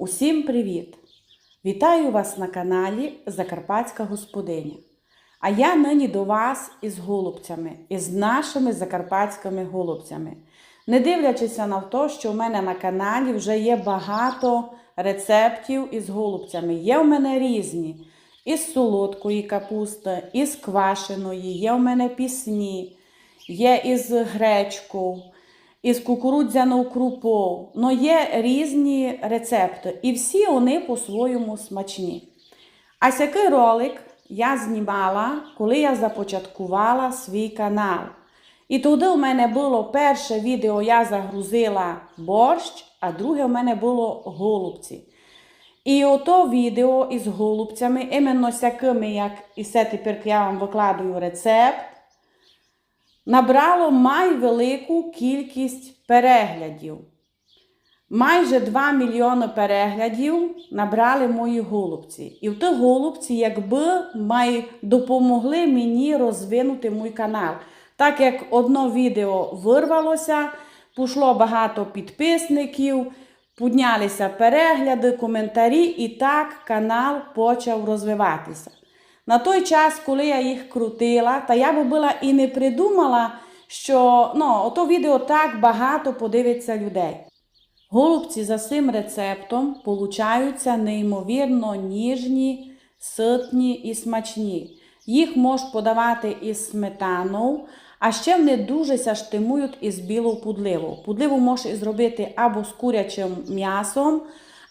Усім привіт! Вітаю вас на каналі Закарпатська Господиня. А я нині до вас із голубцями, із нашими закарпатськими голубцями. Не дивлячись на те, що в мене на каналі вже є багато рецептів із голубцями. Є в мене різні. Із солодкої капусти, із квашеної, є в мене пісні, є із гречкою, із кукурудзяною крупою. Ну, є різні рецепти, і всі вони по-своєму смачні. А сякий ролик я знімала, коли я започаткувала свій канал. І туди у мене було перше відео, я загрузила борщ, а друге у мене було голубці. І ото відео із голубцями, іменно сякими, як і все тепер я вам викладаю рецепт, набрало май велику кількість переглядів. Майже 2 мільйони переглядів набрали мої голубці. І в тих голубці, якби май допомогли мені розвинути мій канал. Так як одно відео вирвалося, пішло багато підписників, піднялися перегляди, коментарі, і так канал почав розвиватися. На той час, коли я їх крутила, та я би була і не придумала, що ну, ото відео так багато подивиться людей. Голубці за цим рецептом получаються неймовірно ніжні, ситні і смачні. Їх можеш подавати із сметаною, а ще вони дуже ся штимують із білою пудливою. Пудливу можеш зробити або з курячим м'ясом,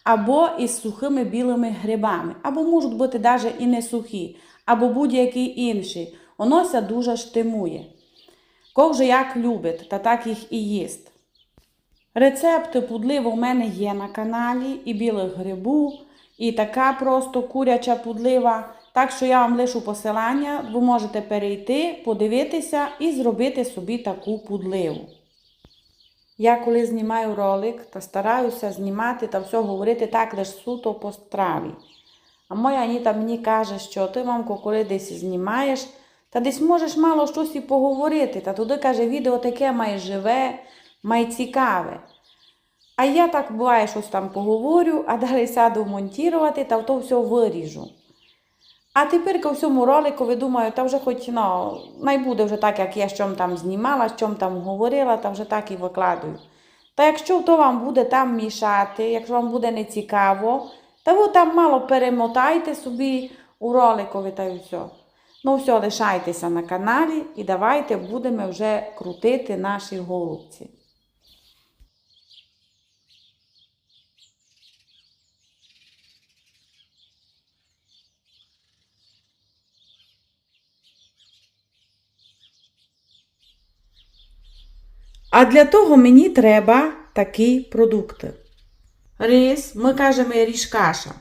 або із сухими білими грибами, або можуть бути навіть і не сухі, або будь-які інші. Воно ся дуже штимує. Кого вже як любить, та так їх і їсть. Рецепти пудливо в мене є на каналі, і білих грибу, і така просто куряча пудлива. Так що я вам лишу посилання, ви можете перейти, подивитися і зробити собі таку пудливу. Я коли знімаю ролик, та стараюся знімати та все говорити так лише суто по страві. А моя Аніта мені каже, що ти, мамко, коли десь знімаєш, та десь можеш мало щось і поговорити. Та туди каже, відео таке має живе, має цікаве. А я так буває, щось там поговорю, а далі сяду монтувати та то все виріжу. А тепер ко всьому роликові думаю, та вже хоч ну, най буде вже так, як я щом там знімала, щом там говорила, та вже так і викладую. Та якщо то вам буде там мішати, якщо вам буде нецікаво, та ви там мало перемотайте собі у роликові та й все. Ну все, лишайтеся на каналі і давайте будемо вже крутити наші голубці. А для того мені треба такі продукти. Рис, ми кажемо ріж каша.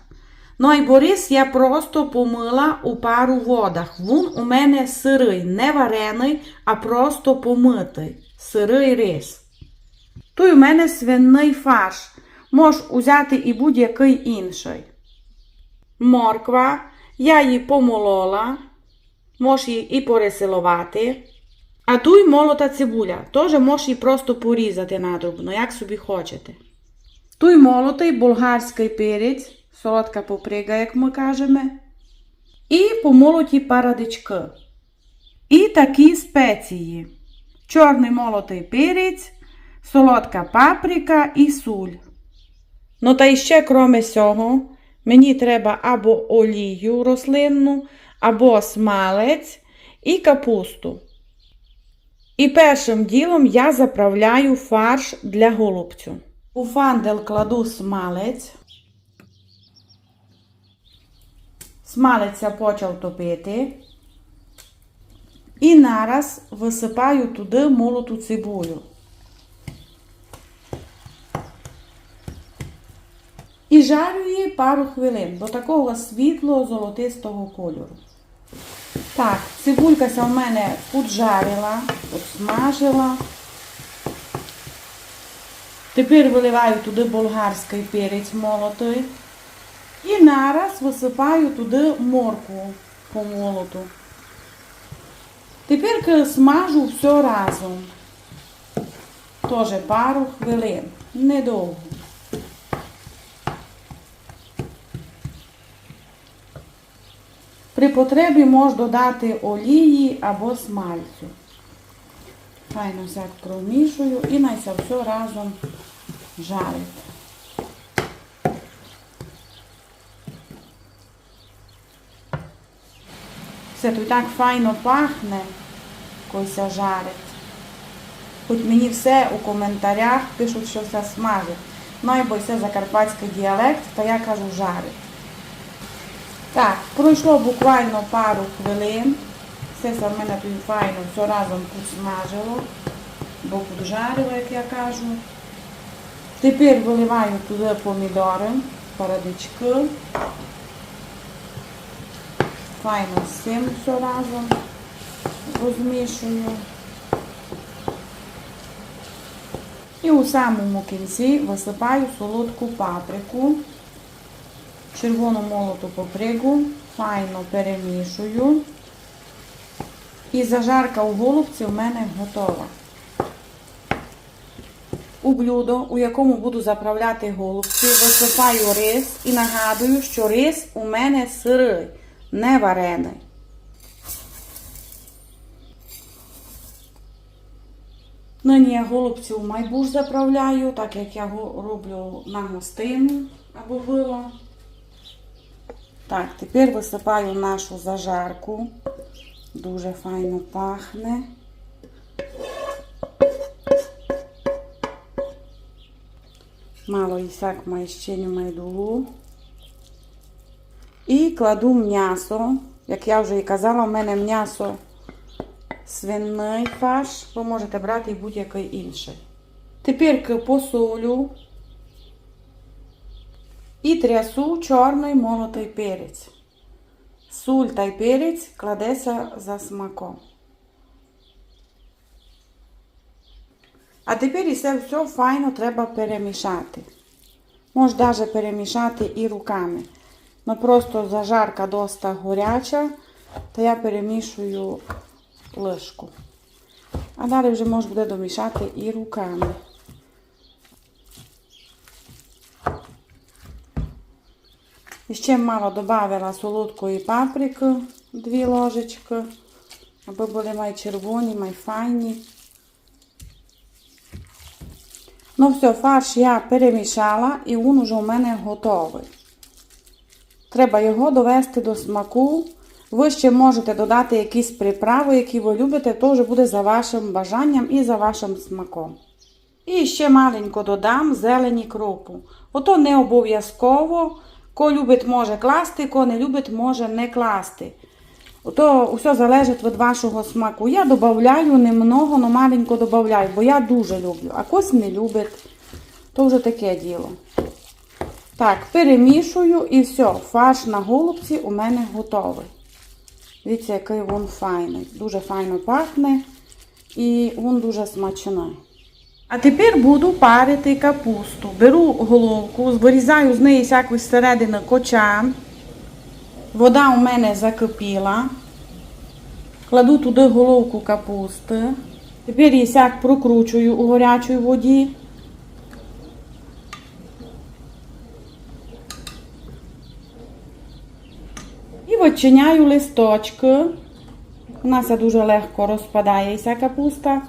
Ну і бо рис я просто помила у пару водах. Він у мене сирий, не варений, а просто помитий. Сирий рис. Тут у мене свиний фарш. Можеш взяти і будь-який інший. Морква. Я її помолола. Можеш її і пересилувати. А ту молота цибуля. Теж можеш її просто порізати надробно, як собі хочете. Ту й молотий болгарський перець, солодка поприга, як ми кажемо. І помолоті парадички. І такі спеції. Чорний молотий перець, солодка паприка і суль. Ну та іще, кроме цього, мені треба або олію рослинну, або смалець і капусту. І першим ділом я заправляю фарш для голубцю. У фандел кладу смалець. Смалець почав топити. І нараз висипаю туди молоту цибулю. І жарю її пару хвилин до такого світлого золотистого кольору. Так, цибулькася в мене поджарила, обсмажила. Тепер виливаю туди болгарський перець молотий. І нараз висипаю туди морку по молоту. Тепер смажу все разом. Теж пару хвилин. Недовго. При потребі можна додати олії або смальцю. Файно все промішую і найся все разом жарить. Все тут так файно пахне, коли се жарить. Хоч мені все у коментарях пишуть, що все смажить. Ну, бо це закарпатський діалект, то я кажу жарить. Так, пройшло буквально пару хвилин. Все це в мене тут файно все разом посмажило, бо поджарило, як я кажу. Тепер виливаю туди помідори, парадички. Файно з все разом розмішую. І у самому кінці висипаю солодку паприку, червону молоту паприку, файно перемішую. І зажарка у голубці в мене готова. У блюдо, у якому буду заправляти голубці, висипаю рис і нагадую, що рис у мене сирий, не варений. Нині я голубців майбуш заправляю, так як я роблю на гостину або вило. Так, тепер висипаю нашу зажарку. Дуже файно пахне. Мало і сак має ще не майдулу. І кладу м'ясо. Як я вже і казала, у мене м'ясо свиний фарш, ви можете брати будь-який інший. Тепер посолю і трясу чорний молотий перець. Суль та й перець кладеться за смаком. А тепер і все файно треба перемішати. Можеш навіть перемішати і руками. Ну просто зажарка доста горяча, то я перемішую лишку. А далі вже можна буде домішати і руками. І ще мало додавила солодкої паприки, дві ложечки, аби були май червоні, май файні. Ну все, фарш я перемішала і він уже у мене готовий. Треба його довести до смаку. Ви ще можете додати якісь приправи, які ви любите, то вже буде за вашим бажанням і за вашим смаком. І ще маленько додам зелені кропу. Ото не обов'язково. Ко любить, може класти, ко не любить, може не класти. Ото все залежить від вашого смаку. Я додаю немного, але маленько додаю, бо я дуже люблю. А кось не любить, то вже таке діло. Так, перемішую і все, фарш на голубці у мене готовий. Дивіться, який він файний. Дуже файно пахне і він дуже смачний. А тепер буду парити капусту. Беру головку, вирізаю з неї всяку середини кочан. Вода у мене закипіла. Кладу туди головку капусти. Тепер її сяк прокручую у гарячій воді. І відчиняю листочки. У нас дуже легко розпадається капуста.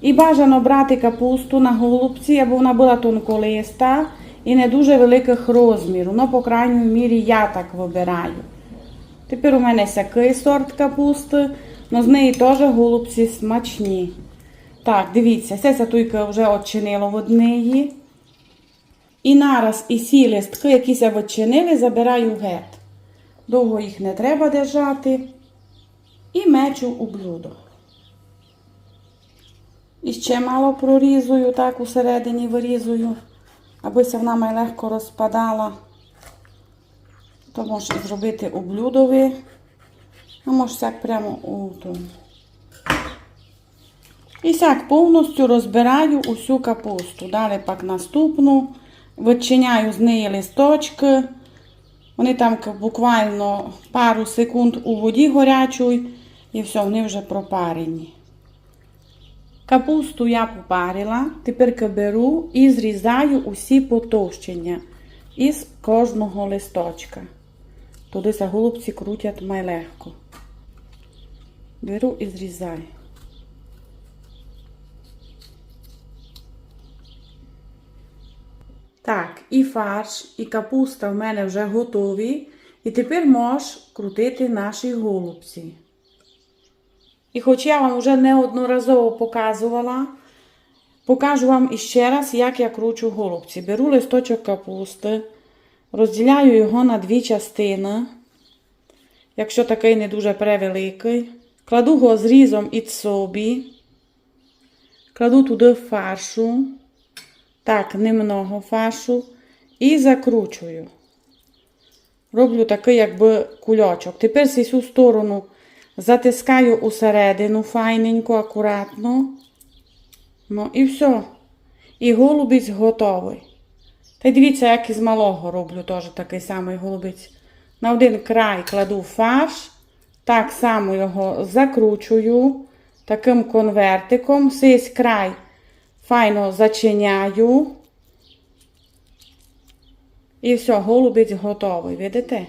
І бажано брати капусту на голубці, аби вона була тонколиста і не дуже великих розмірів. Ну, по крайній мірі, я так вибираю. Тепер у мене сякий сорт капусти, але з неї теж голубці смачні. Так, дивіться, все це вже відчинило від неї. І нараз і сі листки, які се відчинили, забираю геть. Довго їх не треба держати. І мечу у блюдо. І ще мало прорізую, так усередині вирізую, аби вона май легко розпадала. То можеш зробити у блюдові, а можеш так прямо у тому. І сяк повністю розбираю усю капусту. Далі пак наступну, відчиняю з неї листочки. Вони там буквально пару секунд у воді горячій і все, вони вже пропарені. Капусту я попарила, тепер беру і зрізаю усі потовщення із кожного листочка. Туди за голубці крутять май легко. Беру і зрізаю. Так, і фарш, і капуста в мене вже готові. І тепер можеш крутити наші голубці. І хоч я вам вже неодноразово показувала, покажу вам іще раз, як я кручу голубці. Беру листочок капусти, розділяю його на дві частини, якщо такий не дуже превеликий. Кладу його зрізом і собі, кладу туди фаршу, так, немного фаршу, і закручую. Роблю такий, якби кульочок. Тепер цю сторону затискаю усередину файненько, акуратно. Ну і все. І голубець готовий. Та дивіться, як із малого роблю теж такий самий голубець. На один край кладу фарш, так само його закручую таким конвертиком. Цей край файно зачиняю. І все, голубець готовий, видите?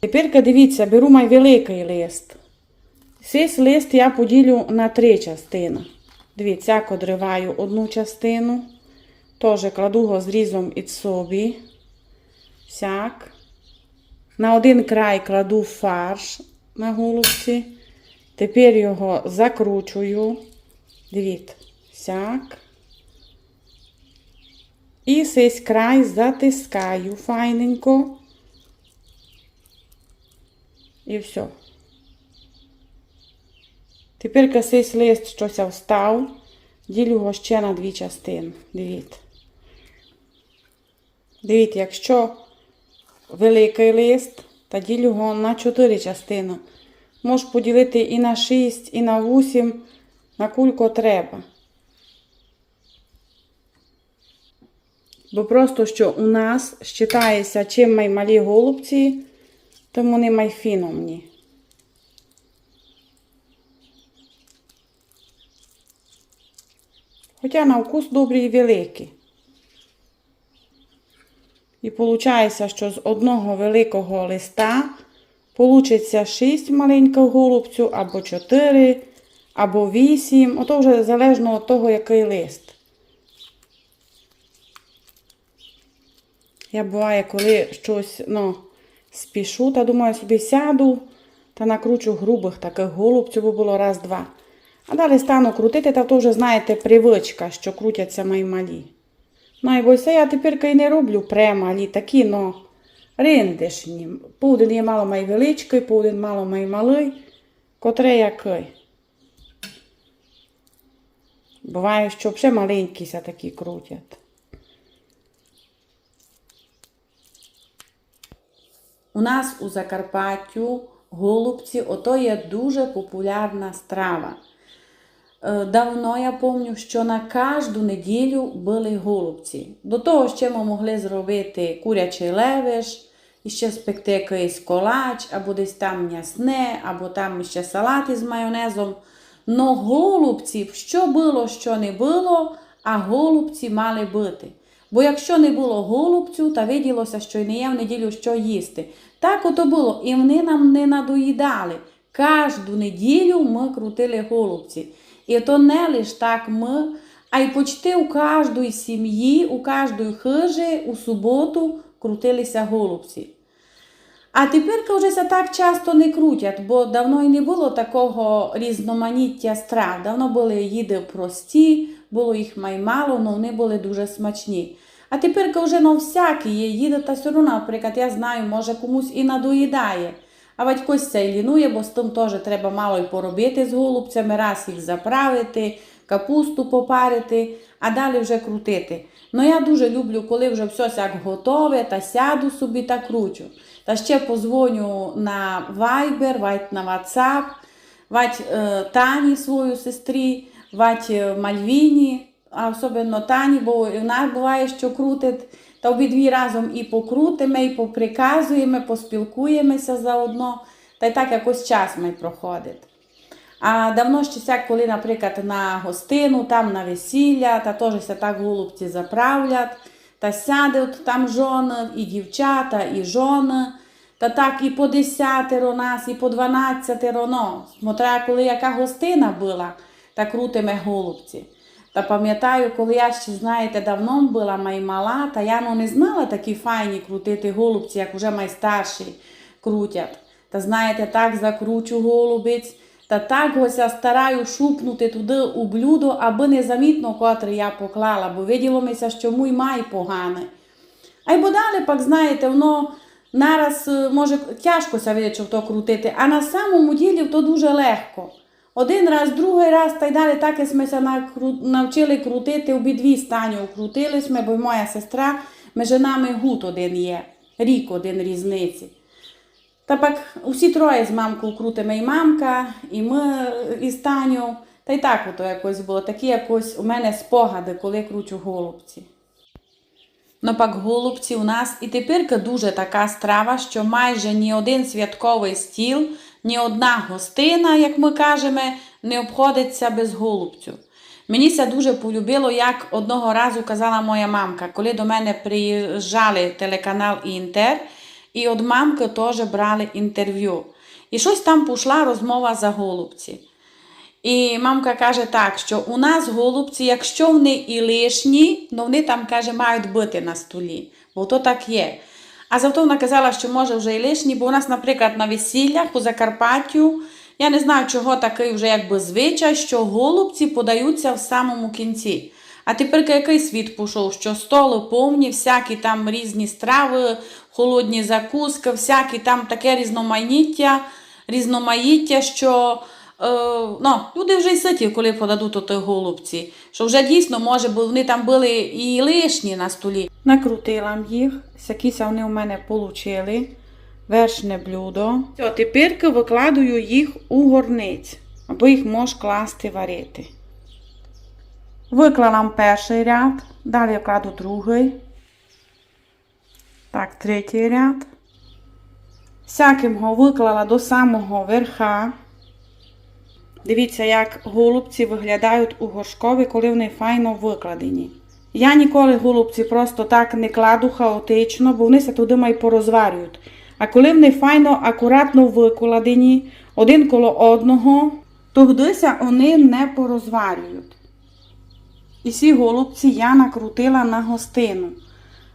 Тепер, дивіться, беру май великий лист. Цей лист я поділю на три частини. Дивіться, як одриваю одну частину. Теж кладу його зрізом від собі. Сяк. На один край кладу фарш на голубці. Тепер його закручую. Дивіться, сяк. І цей край затискаю файненько. І все. Тепер цей лист щось встав, ділю його ще на дві частини. Дивіться. Дивіться, якщо великий лист, то ділю його на чотири частини. Можеш поділити і на 6, і на 8, на кулько треба. Бо просто що у нас вважається, чим малі голубці, тим вони майфіномні. Хоча на вкус добрі і великі. І виходить, що з одного великого листа получиться 6 маленьких голубців, або 4, або 8. Ото вже залежно від того, який лист. Я буває, коли щось ну, спішу, та думаю, собі сяду та накручу грубих таких голубців, бо було раз-два. А далі стану крутити, та то вже, знаєте, привичка, що крутяться мої малі. Ну і це я тепер і не роблю премалі, такі, ну, риндишні. Пудин є мало май величкий, пудин мало май малий, котре який. Буває, що взагалі маленькі ся такі крутять. У нас у Закарпаттю голубці ото є дуже популярна страва. Е, Давно я пам'ятаю, що на кожну неділю були голубці. До того ще ми могли зробити курячий левиш, і ще спекти якийсь колач, або десь там м'ясне, або там ще салат із майонезом. Но голубці, що було, що не було, а голубці мали бути. Бо якщо не було голубцю, то виділося, що й не є в неділю що їсти. Так ото було, і вони нам не надоїдали. Кожну неділю ми крутили голубці. То не лише так ми, а й почти у кожної сім'ї, у кожної хижі у суботу крутилися голубці. А тепер вже так часто не крутять, бо давно і не було такого різноманіття страв. Давно були їди прості, було їх маймало, але вони були дуже смачні. А тепер вже на всякі є їда, та все одно, наприклад, я знаю, може комусь і надоїдає. А батькось це і лінує, бо з тим теж треба мало й поробити з голубцями, раз їх заправити, капусту попарити, а далі вже крутити. Ну я дуже люблю, коли вже все як готове, та сяду собі та кручу. Та ще позвоню на Viber, вать на WhatsApp, вать е, Тані свою сестрі, вать е, Мальвіні, а особливо Тані, бо нас буває, що крутить. Та обидві разом і покрутимо, і поприказуємо, поспілкуємося заодно. Та й так якось час ми проходить. А давно ще сяк, коли, наприклад, на гостину, там на весілля, та теж се так голубці заправлять, Та сяде там жони, і дівчата, і жони. Та так і по десятеро нас, і по дванадцятеро, ну, смотря коли яка гостина була, та крутиме голубці. Та пам'ятаю, коли я ще, знаєте, давно була май мала, та я ну, не знала такі файні крутити голубці, як вже майстарші крутять. Та знаєте, так закручу голубець, та так гося стараю шупнути туди у блюдо, аби незамітно котре я поклала, бо виділо що мій май поганий. А й бо далі, пак, знаєте, воно нараз е, може тяжко ся видить, що то крутити, а на самому ділі то дуже легко. Один раз, другий раз, та й далі так і ми навчили крутити, обидві стані крутили ми, бо моя сестра, між нами гуд один є, рік один різниці. Та пак усі троє з мамкою крутимо і мамка, і ми е, із Таню. Та й так ото якось було. Такі якось у мене спогади, коли кручу голубці. Ну пак голубці у нас і тепер дуже така страва, що майже ні один святковий стіл, ні одна гостина, як ми кажемо, не обходиться без голубцю. Мені це дуже полюбило, як одного разу казала моя мамка, коли до мене приїжджали телеканал Інтер, і від мамки теж брали інтерв'ю. І щось там пішла розмова за голубці. І мамка каже так, що у нас голубці, якщо вони і лишні, то вони там каже, мають бути на столі, бо то так є. А завтра вона казала, що може вже і лишні, бо у нас, наприклад, на весіллях у Закарпаттю, я не знаю, чого такий вже якби звичай, що голубці подаються в самому кінці. А тепер який світ пішов, що столи повні, всякі там різні страви, холодні закуски, всякі там таке різноманіття, різноманіття, що ну, люди вже й ситі, коли подадуть оті голубці. Що вже дійсно, може, бо вони там були і лишні на столі. Накрутила їх, всякіся вони у мене получили. Вершне блюдо. Все, тепер викладаю їх у горниць, або їх можеш класти варити. Виклала перший ряд, далі кладу другий. Так, третій ряд. Всяким го виклала до самого верха. Дивіться, як голубці виглядають у горшкові, коли вони файно викладені. Я ніколи голубці просто так не кладу хаотично, бо вони се туди май порозварюють. А коли вони файно, акуратно викладені один коло одного, то гдися вони не порозварюють. І всі голубці я накрутила на гостину.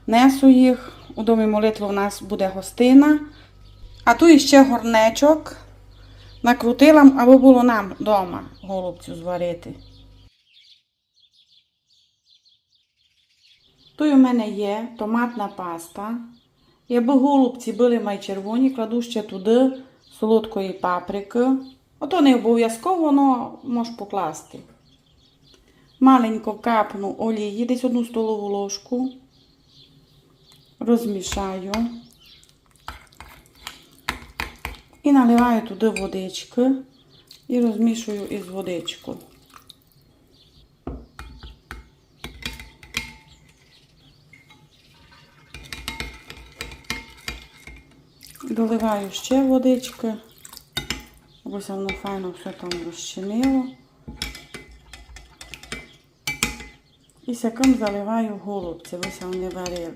Несу їх, у домі молитви у нас буде гостина. А тут іще горнечок. Накрутила, аби було нам вдома голубцю зварити. Тут у мене є томатна паста. І аби голубці були май червоні, кладу ще туди солодкої паприки. Ото не обов'язково, але можеш покласти. Маленько капну олії, десь одну столову ложку. Розмішаю. І наливаю туди водички і розмішую із водичкою. Доливаю ще водички. Ось воно файно все там розчинило. І сяком заливаю голубці, ось вони варили.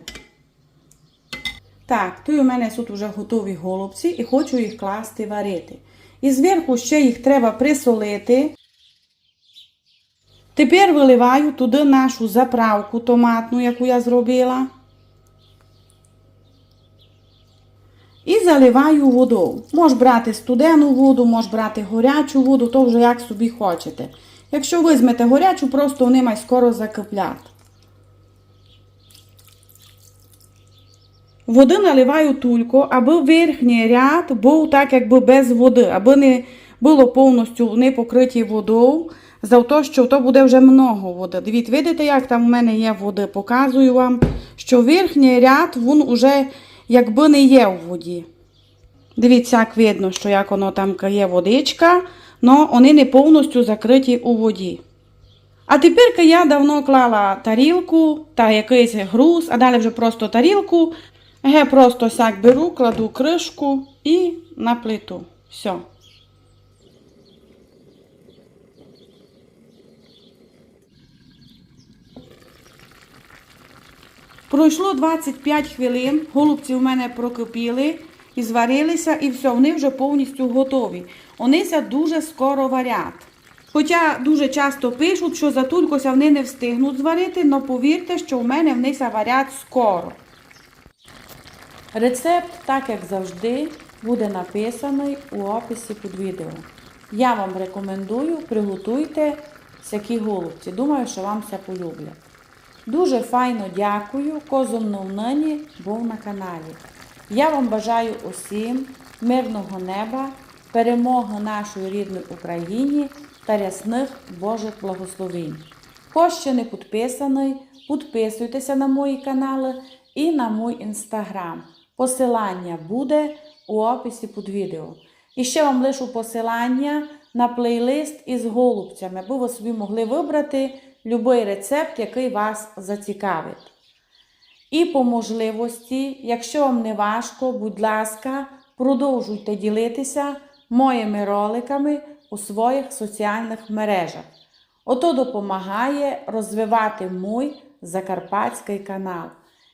Так, тут у мене тут вже готові голубці і хочу їх класти варити. І зверху ще їх треба присолити. Тепер виливаю туди нашу заправку томатну, яку я зробила. І заливаю водою. Можеш брати студену воду, можеш брати горячу воду, то вже як собі хочете. Якщо візьмете горячу, просто вони мають скоро закиплять. Води наливаю тільки, аби верхній ряд був так, якби без води, аби не було повністю не покриті водою, за те, що то буде вже много води. Дивіться, видите, як там в мене є води, показую вам, що верхній ряд він уже якби не є в воді. Дивіться, як видно, що як воно там є водичка, але вони не повністю закриті у воді. А тепер я давно клала тарілку та якийсь груз, а далі вже просто тарілку. Я просто сяк беру, кладу кришку і на плиту. Все. Пройшло 25 хвилин, голубці у мене прокипіли і зварилися, і все, вони вже повністю готові. Вонися дуже скоро варять. Хоча дуже часто пишуть, що за тулькося вони не встигнуть зварити, але повірте, що в мене внися варять скоро. Рецепт, так як завжди, буде написаний у описі під відео. Я вам рекомендую, приготуйте всякі голубці. Думаю, що вам все полюблять. Дуже файно дякую, козом нині був на каналі. Я вам бажаю усім мирного неба, перемоги нашої рідної Україні та рясних Божих благословень. Хто ще не підписаний, підписуйтеся на мої канали і на мій інстаграм. Посилання буде у описі під відео. І ще вам лишу посилання на плейлист із голубцями, аби ви собі могли вибрати будь-який рецепт, який вас зацікавить. І по можливості, якщо вам не важко, будь ласка, продовжуйте ділитися моїми роликами у своїх соціальних мережах. Ото допомагає розвивати мій закарпатський канал.